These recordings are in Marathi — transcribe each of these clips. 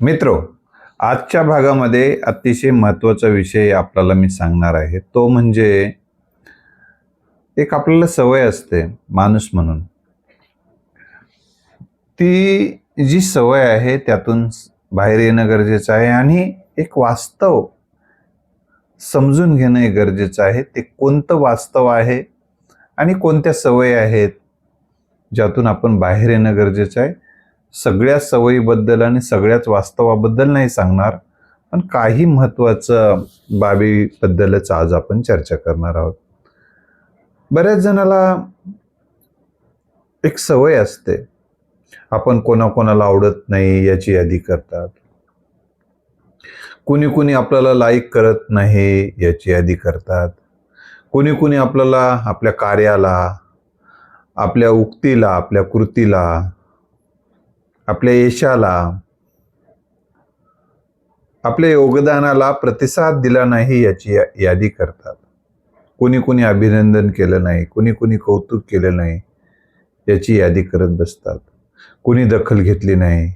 मित्रो आजच्या भागामध्ये अतिशय महत्त्वाचा विषय आपल्याला मी सांगणार आहे. तो म्हणजे एक आपल्याला सवय असते माणूस म्हणून. ती जी सवय आहे त्यातून बाहेर येणं गरजेचं आहे आणि एक वास्तव समजून घेणं हे गरजेचं आहे. ते कोणतं वास्तव आहे आणि कोणत्या सवय आहेत ज्यातून आपण बाहेर येणं गरजेचं आहे? सगळ्या सवयीबद्दल आणि सगळ्याच वास्तवाबद्दल नाही सांगणार पण काही महत्त्वाचं बाबीबद्दलच आज आपण चर्चा करणार आहोत. बऱ्याच जणाला एक सवय असते. आपण कोणाकोणाला आवडत नाही याची यादी करतात. कुणी कुणी आपल्याला लाईक करत नाही याची यादी करतात. कुणी कुणी आपल्याला आपल्या कार्याला आपल्या उक्तीला आपल्या कृतीला आपल्या यशाला आपल्या योगदानाला प्रतिसाद दिला नाही याची यादी करतात. कुणी कुणी अभिनंदन केलं नाही कुणी कुणी कौतुक केलं नाही याची यादी करत बसतात. कुणी दखल घेतली नाही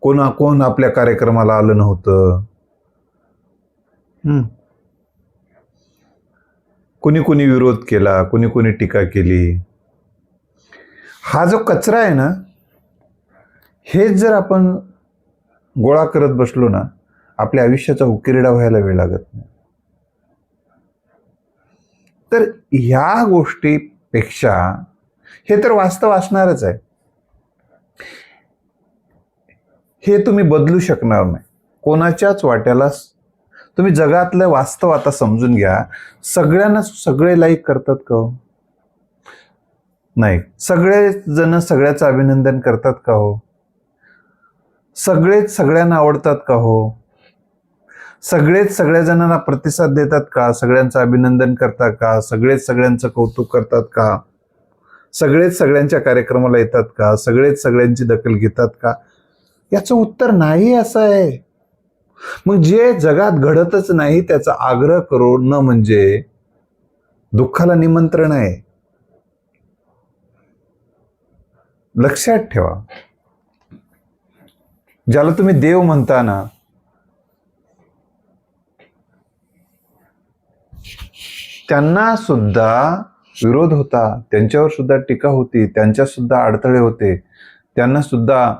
कोणा कोण आपल्या कार्यक्रमाला आलं नव्हतं. हं. कुणी कुणी विरोध केला कुणी कुणी टीका केली. हा जो कचरा आहे ना हेच जर आपण गोळा करत बसलो ना आपल्या आयुष्याचा उकिरडा व्हायला वेळ लागत नाही. तर ह्या गोष्टीपेक्षा हे तर वास्तव असणारच आहे. हे तुम्ही बदलू शकणार नाही. कोणाच्याच वाट्याला तुम्ही जगातलं वास्तव आता समजून घ्या. सगळ्यांना सगळे लाईक करतात का हो? नाही. सगळे जण सगळ्याचं अभिनंदन करतात का हो? सगळेच सगळ्यांना आवडतात का हो? सगळेच सगळ्या जणांना प्रतिसाद देतात का? सगळ्यांचं अभिनंदन करतात का? सगळेच सगळ्यांचं कौतुक करतात का? सगळेच सगळ्यांच्या कार्यक्रमाला येतात का? सगळेच सगळ्यांची दखल घेतात का? याचं उत्तर नाही असं आहे. मग जे जगात घडतच नाही त्याचा आग्रह करणं म्हणजे दुःखाला निमंत्रण आहे. लक्षात ठेवा. ज्याला तुम्ही देव म्हणता ना त्यांना सुद्धा विरोध होता त्यांच्यावर सुद्धा टीका होती त्यांच्या सुद्धा अडथळे होते त्यांना सुद्धा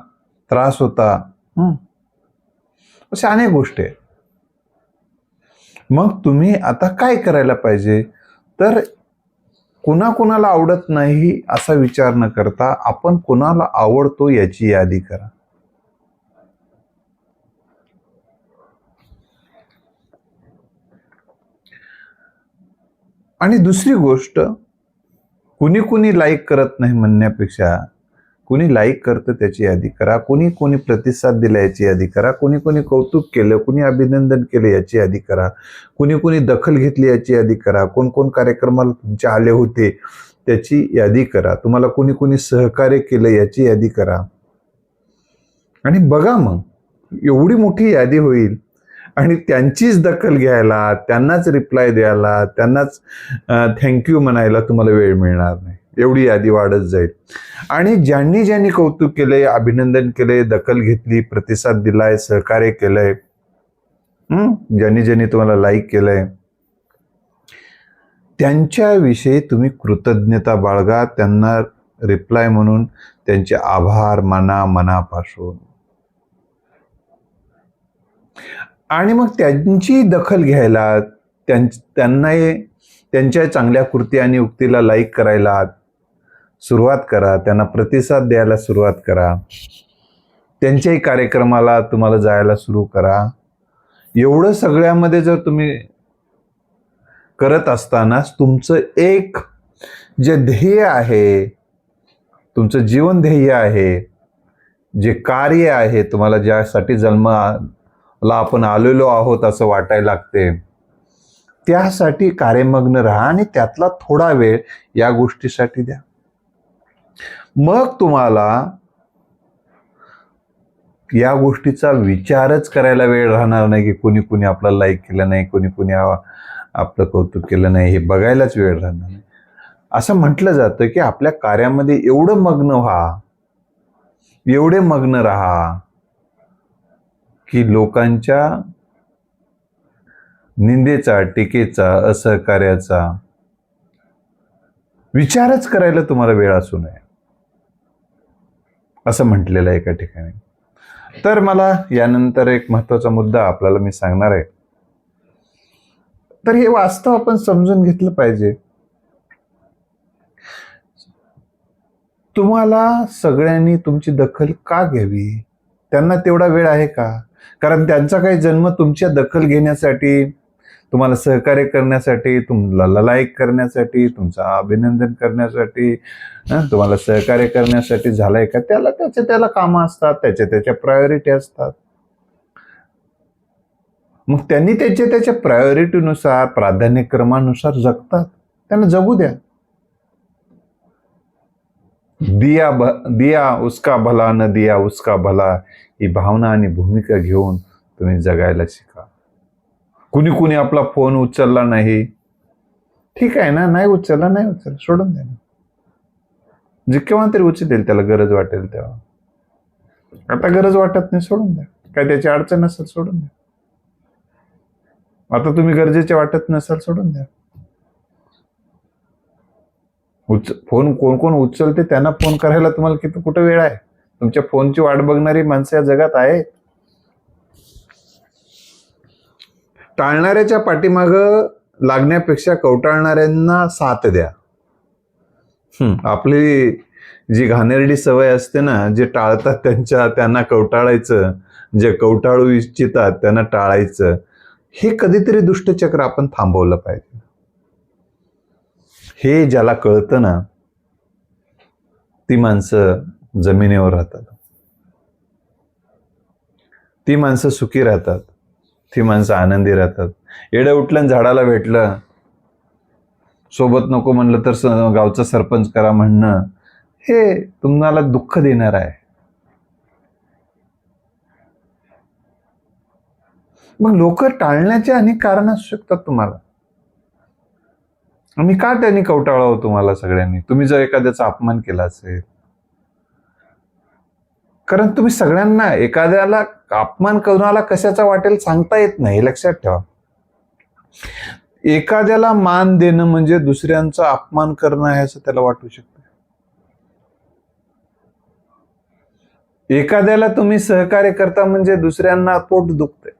त्रास होता. अशा अनेक गोष्टी आहेत. मग तुम्ही आता काय करायला पाहिजे? तर कुणाकुणाला आवडत नाही असा विचार न करता आपण कुणाला आवडतो याची यादी करा. आणि दुसरी गोष्ट कुणी कुणी लाईक करत नाही म्हणण्यापेक्षा कुणी लाईक करतं त्याची यादी करा कुणी कुणी प्रतिसाद दिला याची यादी करा कुणी कुणी कौतुक केलं कुणी अभिनंदन केलं याची यादी करा कुणी कुणी दखल घेतली याची यादी करा कोण कोण कार्यक्रमाला तुमचे आले होते त्याची यादी करा तुम्हाला कुणी कुणी सहकार्य केलं याची यादी करा. आणि बघा मग एवढी मोठी यादी होईल आणि त्यांचीच दखल घ्यायला त्यांनाच रिप्लाय द्यायला त्यांनाच थँक्यू म्हणायला तुम्हाला वेळ मिळणार नाही. एवढी यादी वाढत जाईल. आणि ज्यांनी ज्यांनी कौतुक केले अभिनंदन केले दखल घेतली प्रतिसाद दिलाय सहकार्य केलंय हम्म ज्यांनी ज्यांनी तुम्हाला लाईक केलंय त्यांच्याविषयी तुम्ही कृतज्ञता बाळगा त्यांना रिप्लाय म्हणून त्यांचे आभार मना मनापासून. आणि मग त्यांची दखल घ्यायला त्यां त्यांना त्यांच्या चांगल्या कृती आणि उक्तीला लाईक करायला सुरुवात करा. त्यांना प्रतिसाद द्यायला सुरुवात करा. त्यांच्याही कार्यक्रमाला तुम्हाला जायला सुरू करा. एवढं सगळ्यामध्ये जर तुम्ही करत असतानाच तुमचं एक जे ध्येय आहे तुमचं जीवन ध्येय आहे जे कार्य आहे तुम्हाला ज्यासाठी जन्म ला आपण आलेलो आहोत असं वाटायला लागते. त्यासाठी कार्यमग्न राहा आणि त्यातला थोडा वेळ या गोष्टीसाठी द्या. मग तुम्हाला या गोष्टीचा विचारच करायला वेळ राहणार नाही की कोणी कोणी आपला लाईक केलं नाही कोणी कोणी आपलं कौतुक केलं नाही हे बघायलाच वेळ राहणार नाही. असं म्हटलं जातं की आपल्या कार्यामध्ये एवढं मग्न व्हा एवढे मग्न राहा की लोकांच्या निंदेचा टीकेचा असहकार्याचा विचारच करायला तुम्हाला वेळ असू नये. असं म्हटलेलं आहे एका ठिकाणी. तर मला यानंतर एक महत्त्वाचा मुद्दा आपल्याला मी सांगणार आहे. तर हे वास्तव आपण समजून घेतलं पाहिजे. तुम्हाला सगळ्यांनी तुमची दखल का घ्यावी? त्यांना तेवढा वेळ आहे का? कारण त्यांचा काही जन्म तुमच्या दखल घेण्यासाठी तुम्हाला सहकार्य करण्यासाठी तुम्हाला लाईक करण्यासाठी तुमचं अभिनंदन करण्यासाठी तुम्हाला सहकार्य करण्यासाठी झालंय का? त्याला त्याच्या त्याला कामं असतात त्याच्या त्याच्या प्रायोरिटी असतात. मग त्यांनी त्याच्या त्याच्या प्रायोरिटीनुसार प्राधान्यक्रमानुसार जगतात. त्यांना जगू द्या. दिया भ दिया उसका भला न दिया उसका भला ही भावना आणि भूमिका घेऊन तुम्ही जगायला शिका. कुणी कुणी आपला फोन उचलला नाही. ठीक आहे ना? नाही उचलला नाही उचलला. सोडून द्या ना. जे केव्हा तरी उचलेल त्याला गरज वाटेल तेव्हा. आता गरज वाटत नाही सोडून द्या. काय त्याची अडचण असेल सोडून द्या. आता तुम्ही गरजेचे वाटत नसाल सोडून द्या. उच फोन कोण कोण उचलते त्यांना फोन करायला तुम्हाला किती कुठं वेळ आहे? तुमच्या फोनची वाट बघणारी माणसं या जगात आहेत. टाळणाऱ्याच्या पाठीमाग लागण्यापेक्षा कवटाळणाऱ्यांना साथ द्या. आपली जी घाणेरडी सवय असते ना जे टाळतात त्यांच्या त्यांना कवटाळायचं जे कवटाळू इच्छितात त्यांना टाळायचं हे कधीतरी दुष्टचक्र आपण थांबवलं पाहिजे. हे ज्याला कळतं ना ती माणसं जमिनीवर राहतात. ती माणसं सुखी राहतात. ती माणसं आनंदी राहतात. येडं उठलं झाडाला भेटलं सोबत नको म्हणलं तर गावचं गावचा सरपंच करा म्हणणं हे तुम्हाला दुःख देणार आहे. मग लोक टाळण्याचे अनेक कारण असू शकतात तुम्हाला. मी का त्यांनी कवटाळावं हो तुम्हाला सगळ्यांनी? तुम्ही जर एखाद्याचा अपमान केला असेल. कारण तुम्ही सगळ्यांना एखाद्याला अपमान कोणाला कशाचा वाटेल सांगता येत नाही हे लक्षात ठेवा. एखाद्याला मान देणं म्हणजे दुसऱ्यांचा अपमान करणं आहे असं त्याला वाटू शकतं. एखाद्याला तुम्ही सहकार्य करता म्हणजे दुसऱ्यांना पोट दुखतंय.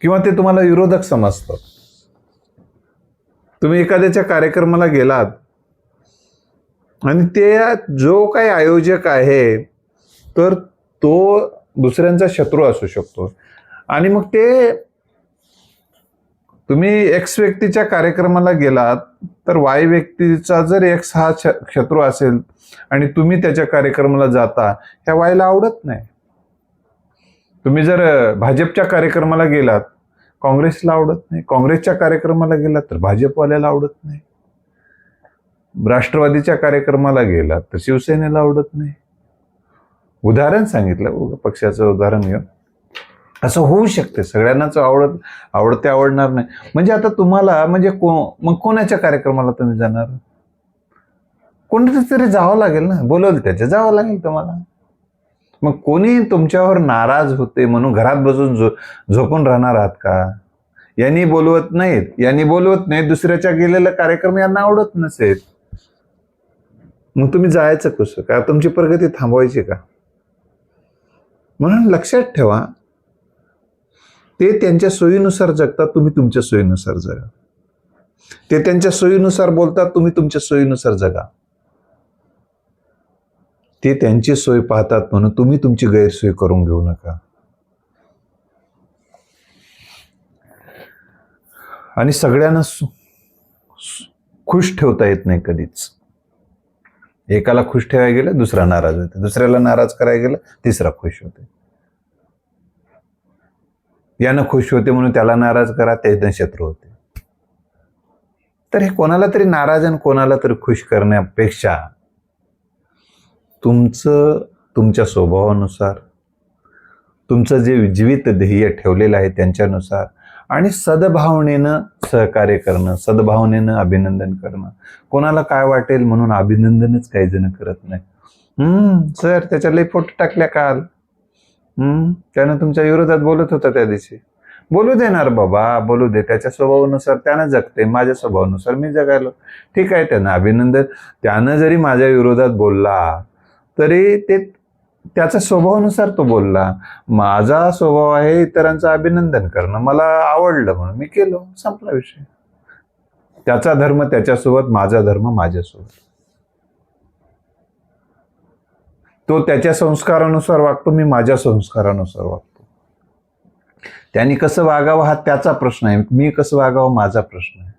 किंवा ते तुम्हाला विरोधक समजतात. तुम्ही एखाद्याच्या कार्यक्रमाला गेलात आणि ते जो काही आयोजक आहे तर तो दुसऱ्यांचा शत्रू असू शकतो. आणि मग ते तुम्ही एक्स व्यक्तीच्या कार्यक्रमाला गेलात तर वाय व्यक्तीचा जर एक्स हा शत्रू असेल आणि तुम्ही त्याच्या कार्यक्रमाला जाता ह्या वायला आवडत नाही. तुम्ही जर भाजपच्या कार्यक्रमाला गेलात काँग्रेसला आवडत नाही. काँग्रेसच्या कार्यक्रमाला गेलात तर भाजपवाल्याला आवडत नाही. राष्ट्रवादीच्या कार्यक्रमाला गेलात तर शिवसेनेला आवडत नाही. उदाहरण सांगितलं पक्षाचं उदाहरण घेऊन. असं होऊ शकते. सगळ्यांनाच आवडत आवडते आवडणार नाही. म्हणजे आता तुम्हाला म्हणजे को मग कोणाच्या कार्यक्रमाला तुम्ही जाणार? कोणाचं तरी जावं लागेल ना? बोलवलं त्याच्या जावं लागेल तुम्हाला. मग कोणी तुमच्यावर नाराज होते म्हणून घरात बसून झो झोपून राहणार आहात का? यांनी बोलवत नाहीत. यांनी बोलवत नाहीत. दुसऱ्याच्या गेलेला कार्यक्रम यांना आवडत नसेल. मग तुम्ही जायचं कसं? का तुमची प्रगती थांबवायची का? म्हणून लक्षात ठेवा. ते त्यांच्या सोयीनुसार जगतात तुम्ही तुमच्या सोयीनुसार जगा. ते त्यांच्या सोयीनुसार बोलतात तुम्ही तुमच्या सोयीनुसार जगा. ते त्यांची सोय पाहतात म्हणून तुम्ही तुमची गैरसोय करून घेऊ नका. आणि सगळ्यांना खुश ठेवता येत नाही कधीच. एकाला खुश ठेवायला गेलं दुसरा नाराज होते. दुसऱ्याला नाराज करायला गेलं तिसरा खुश होते. यानं खुश होते म्हणून त्याला नाराज करा त्यानं शत्रू होते. तर हे कोणाला तरी नाराज आणि कोणाला तरी खुश करण्यापेक्षा तुमचं तुमच्या स्वभावानुसार तुमचं जे जीवित ध्येय ठेवलेलं आहे त्यांच्यानुसार आणि सद्भावनेनं सहकार्य करणं सद्भावनेनं अभिनंदन करणं. कोणाला काय वाटेल म्हणून अभिनंदनच काही जण करत नाही. हम्म सर त्याच्या लई फोटो टाकल्या काल. हम्म त्यानं तुमच्या विरोधात बोलत होता त्या दिवशी. बोलू देणार बाबा बोलू दे. त्याच्या स्वभावानुसार त्यानं जगते माझ्या स्वभावानुसार मी जगायलो. ठीक आहे त्यानं अभिनंदन. त्यानं जरी माझ्या विरोधात बोलला तरी ते त्याच्या स्वभावानुसार तो बोलला माझा स्वभाव आहे इतरांचं अभिनंदन करणं. मला आवडलं म्हणून मी केलो. संपला विषय. त्याचा धर्म त्याच्यासोबत माझा धर्म माझ्यासोबत. तो त्याच्या संस्कारानुसार वागतो मी माझ्या संस्कारानुसार वागतो. त्यांनी कसं वागावं हा त्याचा प्रश्न आहे. मी कसं वागावं माझा प्रश्न आहे.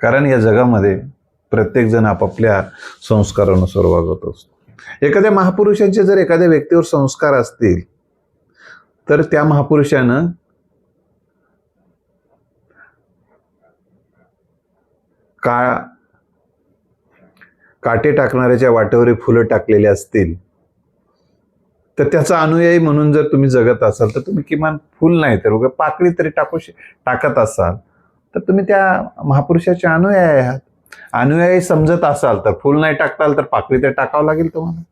कारण या जगामध्ये प्रत्येकजण आपापल्या संस्कारानुसार वागत असतो. एखाद्या महापुरुषांचे जर एखाद्या व्यक्तीवर संस्कार असतील तर त्या महापुरुषानं का काटे टाकणाऱ्याच्या वाटेवर फुलं टाकलेली असतील तर त्याचा अनुयायी म्हणून जर तुम्ही जगत असाल तर तुम्ही किमान फुल नाही तर उगा पाकळी तरी टाकू टाकत असाल तर तुम्ही त्या महापुरुषाच्या अनुयायी आहात. अनुयायी समजत असाल तर फुल नाही टाकताल तर पाकळी तर टाकावं लागेल तुम्हाला.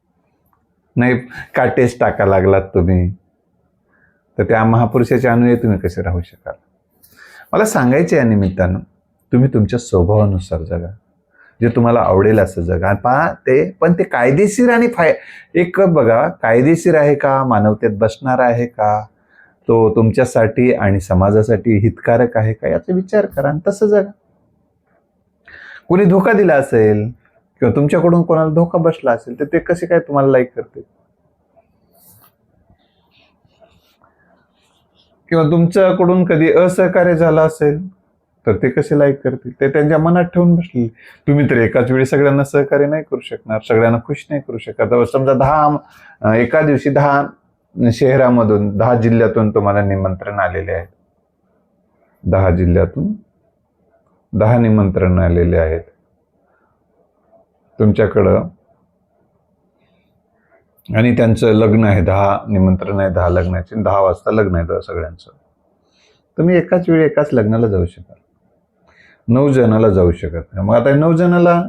नाही काटेच टाका लागलात तुम्ही? तर त्या महापुरुषाचे अनुयायी तुम्ही कसे राहू शकाल? मला सांगायचे या निमित्तानं तुम्ही तुमच्या स्वभावानुसार जगा. जे तुम्हाला आवडेल असं जगा. पहा ते पण ते कायदेशीर आणि फाय एक बघा कायदेशीर आहे का? मानवतेत बसणार आहे का? तो तुमच्यासाठी आणि समाजासाठी हितकारक आहे का? याचा विचार करा आणि तसं जगा. कोणी धोका दिला असेल किंवा तुमच्याकडून कोणाला धोका बसला असेल तर ते कसे काय तुम्हाला लाईक करते किंवा तुमच्याकडून कधी असहकार्य झालं असेल तर ते कसे लाईक करतील? ते त्यांच्या मनात ठेवून बसले तुम्ही तर एकाच वेळी सगळ्यांना सहकार्य नाही करू शकणार सगळ्यांना खुश नाही करू शकत समजा दहा एका दिवशी दहा शहरामधून दहा जिल्ह्यातून तुम्हाला निमंत्रण आलेले आहेत दहा जिल्ह्यातून दहा निमंत्रण आलेले आहेत. तुमच्याकडं आणि त्यांचं लग्न आहे दहा निमंत्रण आहे दहा लग्नाचे दहा वाजता लग्न आहे सगळ्यांचं. तुम्ही एकाच वेळी एकाच लग्नाला जाऊ शकाल नऊ जणाला जाऊ शकत नाही. मग आता नऊ जणाला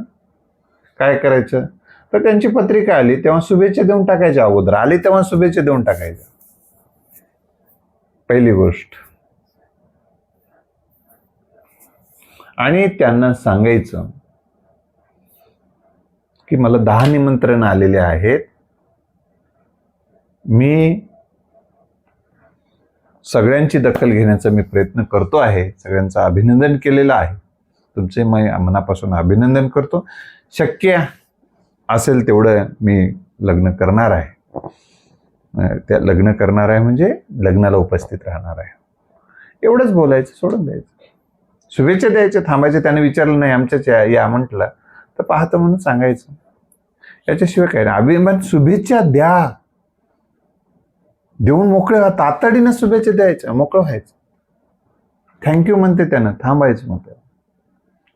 काय करायचं? तर त्यांची पत्रिका आली तेव्हा शुभेच्छा देऊन टाकायच्या अगोदर. आली तेव्हा शुभेच्छा देऊन टाकायच्या. पहिली गोष्ट. आणि त्यांना सांगायचं की मला दहा निमंत्रण आलेले आहेत. मी सगळ्यांची दखल घेण्याचा मी प्रयत्न करतो आहे. सगळ्यांचं अभिनंदन केलेलं आहे. तुमचे मी मनापासून अभिनंदन करतो. शक्य असेल तेवढं मी लग्न करणार आहे. त्या लग्न करणार आहे म्हणजे लग्नाला उपस्थित राहणार आहे. एवढंच बोलायचं सोडून द्यायचं. शुभेच्छा द्यायच्या थांबायचे त्याने विचारलं नाही आमच्याच या म्हटलं. तर पाहतं म्हणून सांगायचं. याच्याशिवाय काय नाही. अभिमान शुभेच्छा द्या. देऊन मोकळे व्हा तातडीनं शुभेच्छा द्यायच्या. मोकळं व्हायचं. थँक्यू म्हणते त्यानं. थांबायचं मग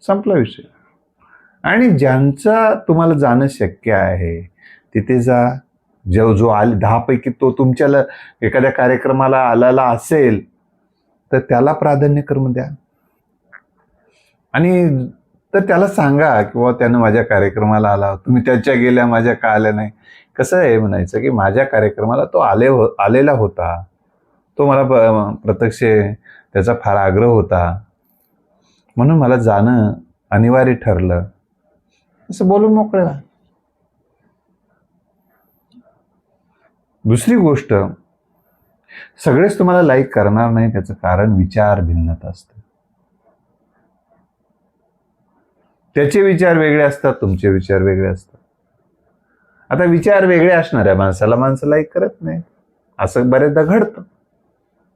संपला विषय. आणि ज्यांचा तुम्हाला जाणं शक्य आहे तिथे जा. जो जो आले दहापैकी तो तुमच्याला एखाद्या कार्यक्रमाला आलेला असेल तर त्याला प्राधान्यक्रम द्या. आणि तर त्याला सांगा किंवा त्यानं माझ्या कार्यक्रमाला आला तुम्ही त्याच्या गेल्या माझ्या का आल्या नाही? कसं आहे म्हणायचं की माझ्या कार्यक्रमाला तो आले हो आलेला होता. तो मला प्रत्यक्ष त्याचा फार आग्रह होता. म्हणून मला जाणं अनिवार्य ठरलं. असं बोलून मोकळे दुसरी गोष्ट सगळेच तुम्हाला लाईक करणार नाही त्याचं कारण विचार भिन्नता असते. त्याचे विचार वेगळे असतात तुमचे विचार वेगळे असतात. आता विचार वेगळे असणाऱ्या माणसाला माणसं लाईक करत नाही असं बऱ्याचदा घडतं.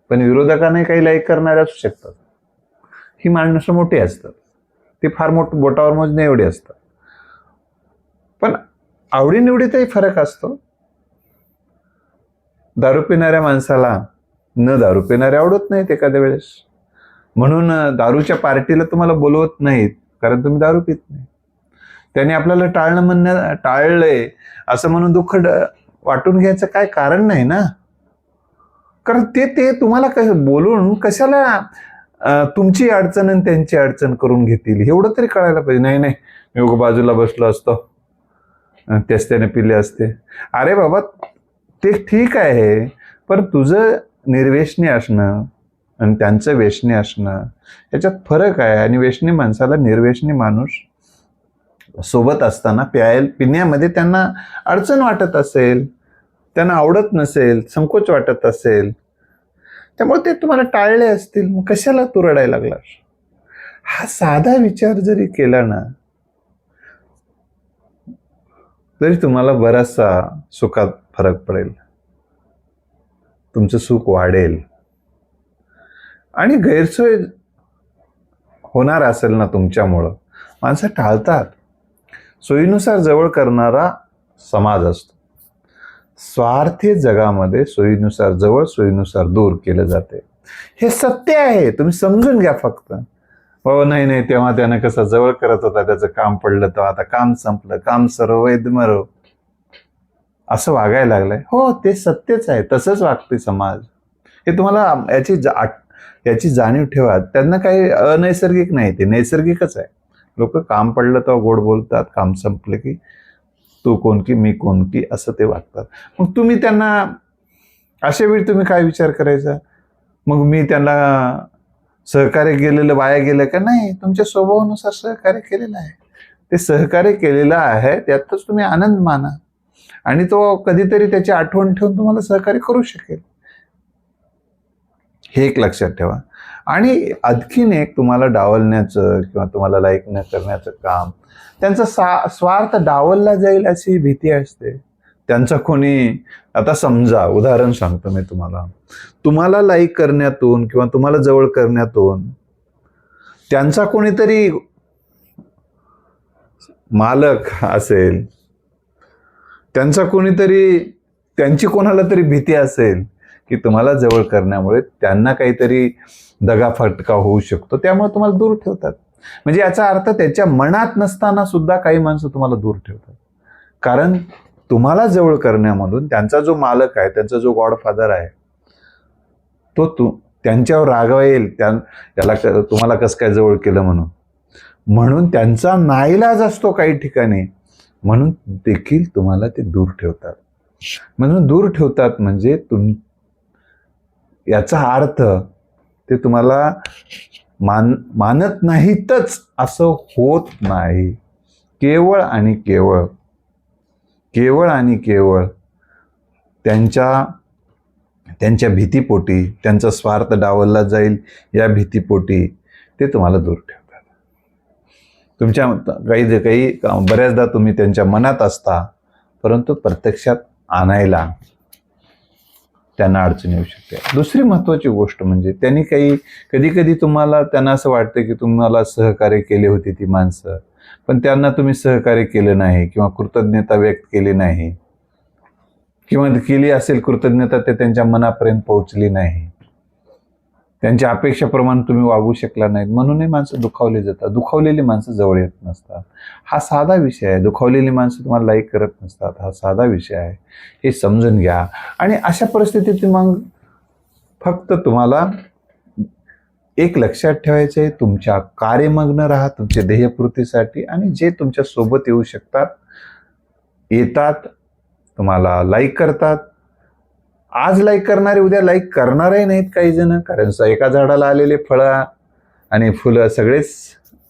पण विरोधकांनाही काही लाईक करणारे असू शकतात. ही माणसं मोठी असतात. ती फार मोठ बोटावर मोजणे एवढी असतात. पण आवडीनिवडीतही फरक असतो. दारू पिणाऱ्या माणसाला न दारू पिणारे आवडत नाहीत एखाद्या वेळेस. म्हणून दारूच्या पार्टीला तुम्हाला बोलवत नाहीत. कारण तुम्ही दारू पित नाही. त्याने आपल्याला टाळणं म्हणणं टाळलंय असं म्हणून दुःख ड- वाटून घ्यायचं काय कारण नाही ना? कारण ते ते तुम्हाला कस बोलून कशाला तुमची अडचण आणि त्यांची अडचण करून घेतील? एवढं तरी कळायला पाहिजे. नाही नाही मी उग बाजूला बसलो असतो. त्याच तेच त्याने पिले असते. अरे बाबा ते ठीक आहे पण तुझं निर्वेशनी असणं आणि त्यांचं वेशनी असणं याच्यात फरक आहे. आणि वेशणी माणसाला निर्वेशनी माणूस सोबत असताना प्यायल पिण्यामध्ये त्यांना अडचण वाटत असेल त्यांना आवडत नसेल संकोच वाटत असेल त्यामुळे ते तुम्हाला टाळले असतील. मग कशाला तुरडायला लागला लागलास? हा साधा विचार जरी केला ना तरी तुम्हाला बराचसा सुखात फरक पडेल. तुमचं सुख वाढेल. आणि गैरसोय होणार असेल ना तुमच्यामुळं. माणसं टाळतात. सोयीनुसार जवळ करणारा समाज असतो. स्वार्थी जगामध्ये सोयीनुसार जवळ सोयीनुसार दूर केलं जाते. हे सत्य आहे. तुम्ही समजून घ्या फक्त. हो नाही नाही तेव्हा त्यानं कसं जवळ करत होता त्याचं काम पडलं तर आता काम संपलं काम सर्व वैद मरो असं वागायला लागलंय. हो ते सत्यच आहे. तसंच वागते समाज. हे तुम्हाला याची आठ- याची जाणीव ठेवा. त्यांना काही अनैसर्गिक नाही ते नैसर्गिकच आहे. लोक काम पडलं तर गोड बोलतात काम संपलं की तू कोण की मी कोण की असं ते वागतात. मग तुम्ही त्यांना अशा वेळी तुम्ही काय विचार करायचा? मग मी त्यांना सहकार्य केलेलं वाया गेलं का? नाही तुमच्या स्वभावानुसार सहकार्य केलेलं आहे. ते सहकार्य केलेलं आहे त्यातच तुम्ही आनंद माना. आणि तो कधीतरी त्याची आठवण ठेवून तुम्हाला सहकार्य करू शकेल. हे एक लक्षात ठेवा. आणि आणखीन एक तुम्हाला डावलण्याचं किंवा तुम्हाला लाईक न करण्याचं काम त्यांचा सा स्वार्थ डावलला जाईल अशी भीती असते. त्यांचा कोणी आता समजा उदाहरण सांगतो मी तुम्हाला. तुम्हाला लाईक करण्यातून किंवा तुम्हाला जवळ करण्यातून त्यांचा कोणीतरी मालक असेल त्यांचा कोणीतरी त्यांची कोणाला तरी भीती असेल की तुम्हाला जवळ करण्यामुळे त्यांना काहीतरी दगाफटका होऊ शकतो त्यामुळे तुम्हाला दूर ठेवतात. म्हणजे याचा अर्थ त्याच्या मनात नसताना सुद्धा काही माणसं तुम्हाला दूर ठेवतात. कारण तुम्हाला जवळ करण्यामधून त्यांचा जो मालक आहे त्यांचा जो गॉडफादर आहे तो तू त्यांच्यावर रागवेल त्या त्याला तुम्हाला कसं काय जवळ केलं म्हणून. म्हणून त्यांचा नाईलाज असतो काही ठिकाणी म्हणून देखील तुम्हाला ते दूर ठेवतात. म्हणून दूर ठेवतात म्हणजे तुम याचा अर्थ ते तुम्हाला मान मानत नाहीतच असं होत नाही. केवळ आणि केवळ केवळ आणि केवळ त्यांच्या त्यांच्या भीतीपोटी त्यांचा स्वार्थ डावलला जाईल या भीतीपोटी ते तुम्हाला दूर ठेवतात. तुमच्या काही जे काही बऱ्याचदा तुम्ही त्यांच्या मनात असता परंतु प्रत्यक्षात आणायला त्यांना अडचण येऊ शकते. दुसरी महत्त्वाची गोष्ट म्हणजे त्यांनी काही कधी कधी तुम्हाला त्यांना असं वाटतं की तुम्हाला सहकार्य केले होते ती माणसं पण त्यांना तुम्ही सहकार्य केलं नाही किंवा कृतज्ञता व्यक्त केली नाही. किंवा केली असेल कृतज्ञता ते त्यांच्या मनापर्यंत पोहोचली नाही. त्यांच्या अपेक्षेप्रमाणे तुम्ही वागू शकला नाहीत. म्हणूनही माणसं दुखावली जातात. दुखावलेली माणसं जवळ येत नसतात. हा साधा विषय आहे. दुखावलेली माणसं तुम्हाला लाईक करत नसतात. हा साधा विषय आहे. हे समजून घ्या. आणि अशा परिस्थितीत मग फक्त तुम्हाला एक लक्षात ठेवायचं आहे. तुमच्या कार्यमग्न राहा. तुमच्या ध्येयपूर्तीसाठी आणि जे तुमच्यासोबत येऊ शकतात येतात तुम्हाला लाईक करतात आज लाईक करणारे उद्या लाईक करणारही नाहीत काही जण. कारण स- एका झाडाला आलेले फळं आणि फुलं सगळेच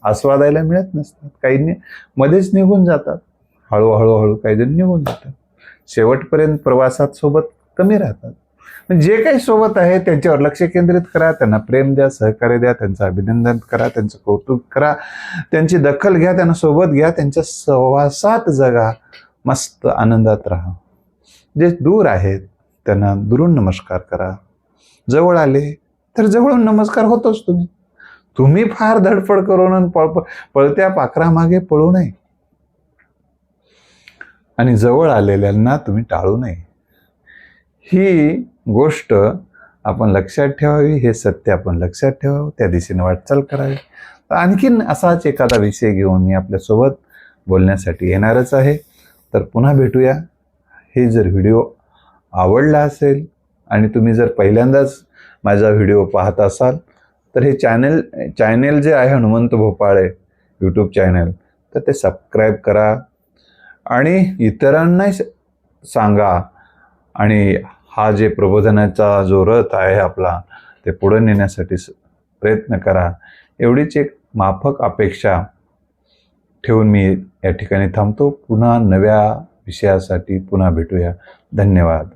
आस्वादायला मिळत नसतात. काही मध्येच निघून जातात. हळूहळू हळू काही जण निघून जातात. शेवटपर्यंत प्रवासात सोबत कमी राहतात. पण जे काही सोबत आहे त्यांच्यावर लक्ष केंद्रित करा त्यांना प्रेम द्या सहकार्य द्या त्यांचं अभिनंदन करा त्यांचं कौतुक करा त्यांची दखल घ्या त्यांना सोबत घ्या त्यांच्या सहवासात जगा. मस्त आनंदात राहा. जे दूर आहेत त्यांना दुरून नमस्कार करा. जवळ आले तर जवळून नमस्कार होतोच तुम्ही. तुम्ही फार धडपड करून आणि पळ पळत्या पाखरामागे पळू नये. आणि जवळ आलेल्यांना तुम्ही टाळू नये. ही गोष्ट आपण लक्षात ठेवावी हे सत्य आपण लक्षात ठेवावं त्या दिशेने वाटचाल करावी. तर आणखीन असाच एखादा विषय घेऊन मी आपल्यासोबत बोलण्यासाठी येणारच आहे. तर पुन्हा भेटूया. हे जर व्हिडिओ आवडला असेल आणि तुम्ही जर पहिल्यांदाच माझा व्हिडिओ पाहत असाल तर हे चॅनल चॅनेल जे आहे हनुमंत भोपाळे यूट्यूब चॅनल तर ते सबस्क्राईब करा आणि इतरांनाही सांगा. आणि हा जे प्रबोधनाचा जो रथ आहे आपला ते पुढे नेण्यासाठी स- प्रयत्न करा. एवढीच एक माफक अपेक्षा ठेवून मी या ठिकाणी थांबतो. पुन्हा नव्या विषयासाठी पुन्हा भेटूया. धन्यवाद.